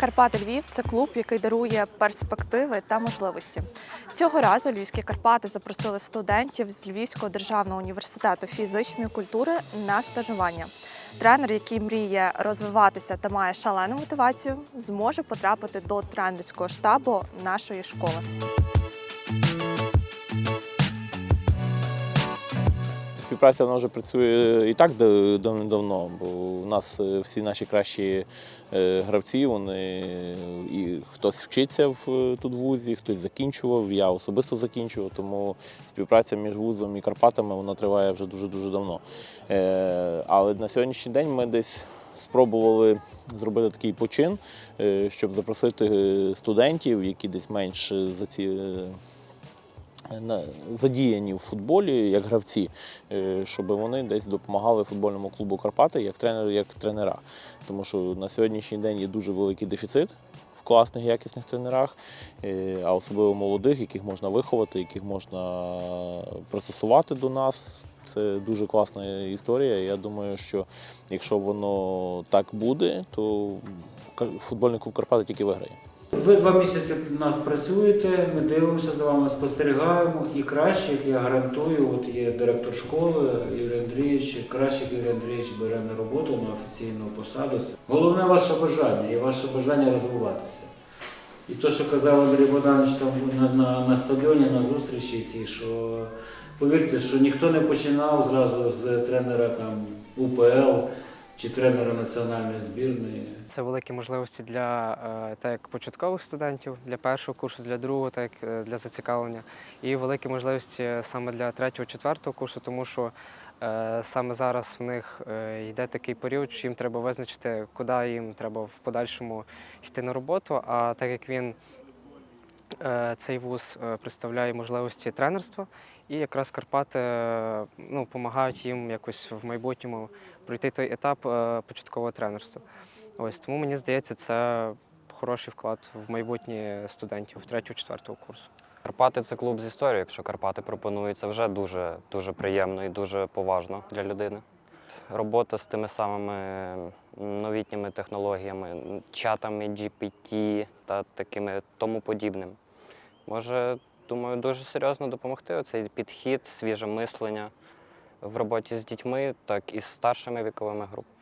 Карпати Львів це клуб, який дарує перспективи та можливості. Цього разу Львівські Карпати запросили студентів з Львівського державного університету фізичної культури на стажування. Тренер, який мріє розвиватися та має шалену мотивацію, зможе потрапити до тренерського штабу нашої школи. Співпраця вона вже працює і так да- давно, бо у нас е, всі наші кращі е, гравці, вони і хтось вчиться в тут вузі, хтось закінчував. Я особисто закінчував, тому співпраця між вузом і Карпатами вона триває вже дуже дуже давно. Е, Але на сьогоднішній день ми десь спробували зробити такий почин, щоб запросити студентів, які десь менш за ці. Задіяні в футболі як гравці, е, щоб вони десь допомагали футбольному клубу Карпати як тренери, як тренера. Тому що на сьогоднішній день є дуже великий дефіцит в класних якісних тренерах, е, а особливо молодих, яких можна виховати, яких можна процесувати до нас. Це дуже класна історія. Я думаю, що якщо воно так буде, то футбольний клуб Карпати тільки виграє. Ви два місяці в нас працюєте, ми дивимося за вами, спостерігаємо. І кращих, я гарантую, от є директор школи Юрій Андрійович, кращих Юрій Андрійович бере на роботу на офіційну посаду. Головне ваше бажання і ваше бажання розвиватися. І то, що казав Андрій Богданович там на, на, на стадіоні, на зустрічі цій, що повірте, що ніхто не починав зразу з тренера там УПЛ чи тренера національної збірної. Це великі можливості для е, так як початкових студентів, для першого курсу, для другого, так як е, для зацікавлення, і великі можливості саме для третього, четвертого курсу, тому що е, саме зараз в них йде такий період, що їм треба визначити, куди їм треба в подальшому йти на роботу. А так як він цей вуз е, представляє можливості тренерства, і якраз Карпати е, ну, допомагають їм якось в майбутньому пройти той етап е, початкового тренерства. Ось тому мені здається, це хороший вклад в майбутнє студентів 3-4 курсу. Карпати це клуб з історією. Якщо Карпати пропонують, вже дуже, дуже приємно і дуже поважно для людини. Робота з тими самими новітніми технологіями, чатами GPT та такими тому подібним. Може, думаю, дуже серйозно допомогти оцей підхід, свіже мислення в роботі з дітьми, так і з старшими віковими групами.